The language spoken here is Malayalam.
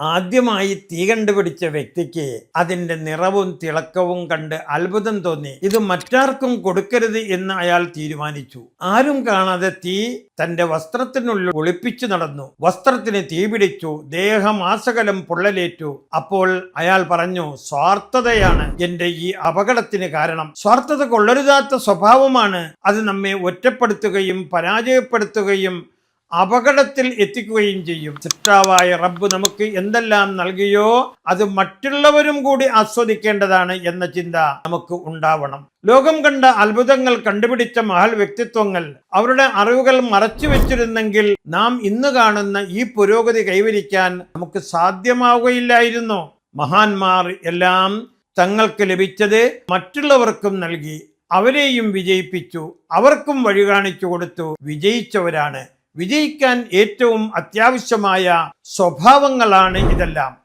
ആദ്യമായി തീ കണ്ടുപിടിച്ച വ്യക്തിക്ക് അതിന്റെ നിറവും തിളക്കവും കണ്ട് അത്ഭുതം തോന്നി. ഇത് മറ്റാർക്കും കൊടുക്കരുത് എന്ന് അയാൾ തീരുമാനിച്ചു. ആരും കാണാതെ തീ തന്റെ വസ്ത്രത്തിനുള്ളിൽ ഒളിപ്പിച്ചു നടന്നു. വസ്ത്രത്തിന് തീ പിടിച്ചു. ദേഹമാസകലം പൊള്ളലേറ്റു. അപ്പോൾ അയാൾ പറഞ്ഞു സ്വാർത്ഥതയാണ് എന്റെ ഈ അപകടത്തിന് കാരണം. സ്വാർത്ഥത കൊള്ളരുതാത്ത സ്വഭാവമാണ്. അത് നമ്മെ ഒറ്റപ്പെടുത്തുകയും പരാജയപ്പെടുത്തുകയും അപകടത്തിൽ എത്തിക്കുകയും ചെയ്യും. ചിട്ടാവായ റബ്ബ് നമുക്ക് എന്തെല്ലാം നൽകിയോ അത് മറ്റുള്ളവരും കൂടി ആസ്വദിക്കേണ്ടതാണ് എന്ന ചിന്ത നമുക്ക് ഉണ്ടാവണം. ലോകം കണ്ട അത്ഭുതങ്ങൾ കണ്ടുപിടിച്ച മഹൽ വ്യക്തിത്വങ്ങൾ അവരുടെ അറിവുകൾ മറച്ചു വെച്ചിരുന്നെങ്കിൽ നാം ഇന്ന് കാണുന്ന ഈ പുരോഗതി കൈവരിക്കാൻ നമുക്ക് സാധ്യമാവുകയില്ലായിരുന്നു. മഹാന്മാർ എല്ലാം തങ്ങൾക്ക് ലഭിച്ചത് മറ്റുള്ളവർക്കും നൽകി. അവരെയും വിജയിപ്പിച്ചു. അവർക്കും വഴി കാണിച്ചു കൊടുത്തു. വിജയിച്ചവരാണ്. വിജയിക്കാൻ ഏറ്റവും അത്യാവശ്യമായ സ്വഭാവങ്ങളാണ് ഇതെല്ലാം.